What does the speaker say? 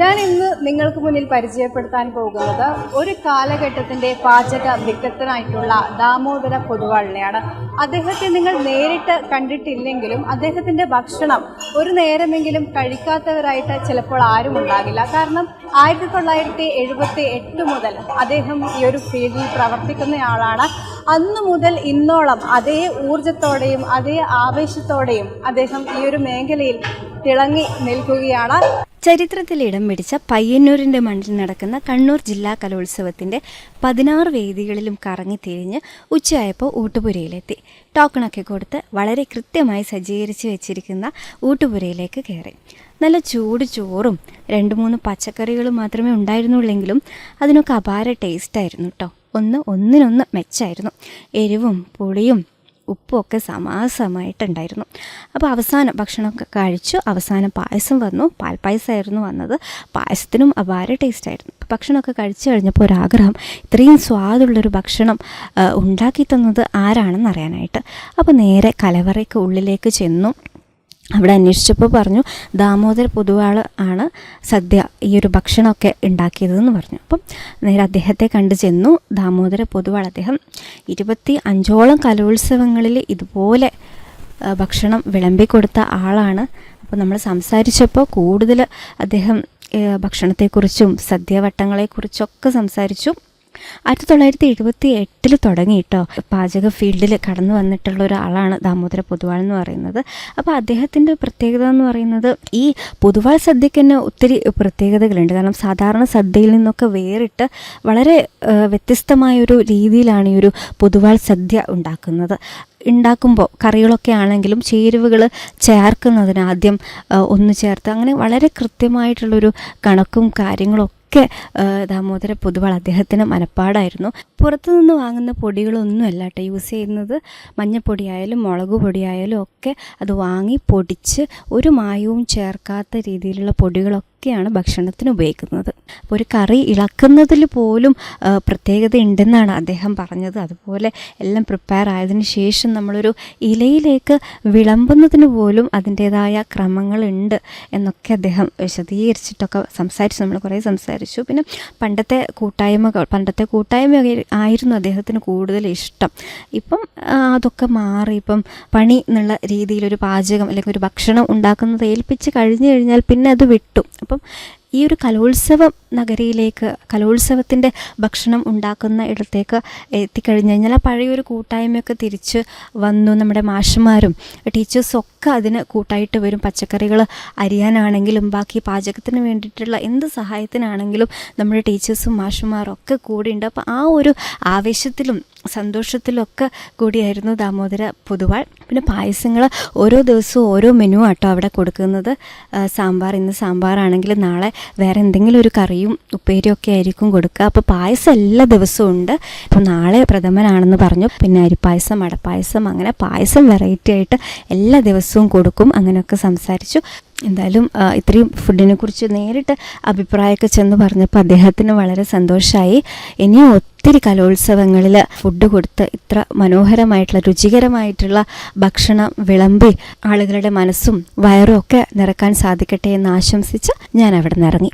ഞാൻ ഇന്ന് നിങ്ങൾക്ക് മുന്നിൽ പരിചയപ്പെടുത്താൻ പോകുന്നത് ഒരു കാലഘട്ടത്തിന്റെ പാചക വിദഗ്ധനായിട്ടുള്ള ദാമോദര പൊതുവാളിനെയാണ്. അദ്ദേഹത്തെ നിങ്ങൾ നേരിട്ട് കണ്ടിട്ടില്ലെങ്കിലും അദ്ദേഹത്തിന്റെ ഭക്ഷണം ഒരു നേരമെങ്കിലും കഴിക്കാത്തവരായിട്ട് ചിലപ്പോൾ ആരും ഉണ്ടാകില്ല. കാരണം ആയിരത്തി തൊള്ളായിരത്തി എഴുപത്തി എട്ട് മുതൽ അദ്ദേഹം ഈ ഒരു ഫീൽഡിൽ പ്രവർത്തിക്കുന്നയാളാണ്. അന്ന് മുതൽ ഇന്നോളം അതേ ഊർജത്തോടെയും അതേ ആവേശത്തോടെയും അദ്ദേഹം ഈ ഒരു മേഖലയിൽ തിളങ്ങി നിൽക്കുകയാണ്. ചരിത്രത്തിൽ ഇടം പിടിച്ച പയ്യന്നൂരിന്റെ മണ്ണിൽ നടക്കുന്ന കണ്ണൂർ ജില്ലാ കലോത്സവത്തിന്റെ പതിനാറ് വേദികളിലും കറങ്ങി തിരിഞ്ഞ് ഉച്ചയായപ്പോൾ ഊട്ടുപുരയിലെത്തി. ടോക്കണൊക്കെ കൊടുത്ത് വളരെ കൃത്യമായി സജ്ജീകരിച്ച് വെച്ചിരിക്കുന്ന ഊട്ടുപുരയിലേക്ക് കയറി. നല്ല ചൂട് ചോറും രണ്ട് മൂന്ന് പച്ചക്കറികളും മാത്രമേ ഉണ്ടായിരുന്നുള്ളെങ്കിലും അതിനൊക്കെ അപാര ടേസ്റ്റായിരുന്നു കേട്ടോ ഒന്ന് ഒന്നിനൊന്ന് മെച്ചായിരുന്നു. എരിവും പുളിയും ഉപ്പും ഒക്കെ സമാസമായിട്ടുണ്ടായിരുന്നു. അപ്പോൾ അവസാനം ഭക്ഷണമൊക്കെ കഴിച്ചു അവസാനം പായസം വന്നു. പാൽപ്പായസമായിരുന്നു വന്നത്. പായസത്തിനും അപാര ടേസ്റ്റായിരുന്നു. ഭക്ഷണമൊക്കെ കഴിച്ചു കഴിഞ്ഞപ്പോൾ ഒരാഗ്രഹം ഇത്രയും സ്വാദുള്ളൊരു ഭക്ഷണം ഉണ്ടാക്കി തന്നത് ആരാണെന്ന് അറിയാനായിട്ട് അപ്പോൾ നേരെ കലവറയ്ക്ക് ഉള്ളിലേക്ക് ചെന്നു. അവിടെ അന്വേഷിച്ചപ്പോൾ പറഞ്ഞു ദാമോദര പൊതുവാൾ ആണ് സദ്യ ഈ ഒരു ഭക്ഷണമൊക്കെ ഉണ്ടാക്കിയതെന്ന് പറഞ്ഞു. അപ്പം നേരെ അദ്ദേഹത്തെ കണ്ടു ചെന്നു ദാമോദര പൊതുവാൾ അദ്ദേഹം ഇരുപത്തി അഞ്ചോളം കലോത്സവങ്ങളിൽ ഇതുപോലെ ഭക്ഷണം വിളമ്പിക്കൊടുത്ത ആളാണ്. അപ്പോൾ നമ്മൾ സംസാരിച്ചപ്പോൾ കൂടുതൽ അദ്ദേഹം ഭക്ഷണത്തെക്കുറിച്ചും സദ്യവട്ടങ്ങളെക്കുറിച്ചൊക്കെ സംസാരിച്ചു. ആയിരത്തി തൊള്ളായിരത്തി എഴുപത്തി എട്ടിൽ തുടങ്ങി കേട്ടോ പാചക ഫീൽഡിൽ കടന്നു വന്നിട്ടുള്ള ഒരാളാണ് ദാമോദര പൊതുവാൾ എന്ന് പറയുന്നത്. അപ്പോൾ അദ്ദേഹത്തിന്റെ പ്രത്യേകത എന്ന് പറയുന്നത് ഈ പൊതുവാൾ സദ്യക്ക് തന്നെ ഒത്തിരി പ്രത്യേകതകളുണ്ട്. കാരണം സാധാരണ സദ്യയിൽ നിന്നൊക്കെ വേറിട്ട് വളരെ വ്യത്യസ്തമായൊരു രീതിയിലാണ് ഈ ഒരു പൊതുവാൾ സദ്യ ഉണ്ടാക്കുന്നത്. ഉണ്ടാക്കുമ്പോൾ കറികളൊക്കെ ആണെങ്കിലും ചേരുവകൾ ചേർക്കുന്നതിന് ആദ്യം ഒന്ന് ചേർത്ത് അങ്ങനെ വളരെ കൃത്യമായിട്ടുള്ളൊരു കണക്കും കാര്യങ്ങളൊക്കെ ഒക്കെ ദാമോദര പൊതുവാൾ അദ്ദേഹത്തിന് മനപ്പാടായിരുന്നു. പുറത്തുനിന്ന് വാങ്ങുന്ന പൊടികളൊന്നുമല്ല കേട്ടോ യൂസ് ചെയ്യുന്നത് മഞ്ഞപ്പൊടിയായാലും മുളക് പൊടിയായാലും ഒക്കെ അത് വാങ്ങി പൊടിച്ച് ഒരു മായവും ചേർക്കാത്ത രീതിയിലുള്ള പൊടികളൊക്കെയാണ് ഭക്ഷണത്തിന് ഉപയോഗിക്കുന്നത്. അപ്പോൾ ഒരു കറി ഇളക്കുന്നതിൽ പോലും പ്രത്യേകത ഉണ്ടെന്നാണ് അദ്ദേഹം പറഞ്ഞത്. അതുപോലെ എല്ലാം പ്രിപ്പയർ ആയതിനു ശേഷം നമ്മളൊരു ഇലയിലേക്ക് വിളമ്പുന്നതിന് പോലും അതിന്റേതായ ക്രമങ്ങളുണ്ട് എന്നൊക്കെ അദ്ദേഹം വിശദീകരിച്ചിട്ടൊക്കെ സംസാരിച്ചു. നമ്മൾ കുറേ സംസാരിച്ചു. പിന്നെ പണ്ടത്തെ കൂട്ടായ്മകൾ പണ്ടത്തെ കൂട്ടായ്മ ആയിരുന്നു അദ്ദേഹത്തിന് കൂടുതൽ ഇഷ്ടം. ഇപ്പം അതൊക്കെ മാറി. ഇപ്പം പണി എന്നുള്ള രീതിയിലൊരു പാചകം അല്ലെങ്കിൽ ഒരു ഭക്ഷണം ഉണ്ടാക്കുന്നത് ഏൽപ്പിച്ച് കഴിഞ്ഞു കഴിഞ്ഞാൽ പിന്നെ അത് വിട്ടു. അപ്പം ഈ ഒരു കലോത്സവം നഗരിയിലേക്ക് കലോത്സവത്തിന്റെ ഭക്ഷണം ഉണ്ടാക്കുന്ന ഇടത്തേക്ക് എത്തിക്കഴിഞ്ഞ് കഴിഞ്ഞാൽ ആ പഴയൊരു കൂട്ടായ്മയൊക്കെ തിരിച്ച് വന്നു നമ്മുടെ മാഷന്മാരും ടീച്ചേഴ്സും ഒക്കെ അതിന് കൂട്ടായിട്ട് വരും. പച്ചക്കറികൾ അരിയാനാണെങ്കിലും ബാക്കി പാചകത്തിന് വേണ്ടിയിട്ടുള്ള എന്ത് സഹായത്തിനാണെങ്കിലും നമ്മുടെ ടീച്ചേഴ്സും മാഷന്മാരും ഒക്കെ കൂടെയുണ്ട്. അപ്പോൾ ആ ഒരു ആവേശത്തിലും സന്തോഷത്തിലൊക്കെ കൂടിയായിരുന്നു ദാമോദര പൊതുവാൾ. പിന്നെ പായസങ്ങൾ ഓരോ ദിവസവും ഓരോ മെനു ആട്ടോ അവിടെ കൊടുക്കുന്നത്. സാമ്പാർ ഇന്ന് സാമ്പാറാണെങ്കിൽ നാളെ വേറെ എന്തെങ്കിലും ഒരു കറിയും ഉപ്പേരിയും ഒക്കെ ആയിരിക്കും കൊടുക്കുക. അപ്പോൾ പായസം എല്ലാ ദിവസവും ഉണ്ട്. അപ്പോൾ നാളെ പ്രഥമനാണെന്ന് പറഞ്ഞു. പിന്നെ അരിപ്പായസം അടപ്പായസം അങ്ങനെ പായസം വെറൈറ്റി ആയിട്ട് എല്ലാ ദിവസവും കൊടുക്കും. അങ്ങനെയൊക്കെ സംസാരിച്ചു. എന്തായാലും ഇത്രയും ഫുഡിനെ കുറിച്ച് നേരിട്ട് അഭിപ്രായമൊക്കെ ചെന്ന് പറഞ്ഞപ്പോൾ അദ്ദേഹത്തിന് വളരെ സന്തോഷമായി ഇനിയും ഒത്തിരി കലോത്സവങ്ങളിൽ ഫുഡ് കൊടുത്ത് ഇത്ര മനോഹരമായിട്ടുള്ള രുചികരമായിട്ടുള്ള ഭക്ഷണം വിളമ്പി ആളുകളുടെ മനസ്സും വയറും ഒക്കെ നിറക്കാൻ സാധിക്കട്ടെ എന്ന് ആശംസിച്ച് ഞാൻ അവിടെ നിന്ന് ഇറങ്ങി.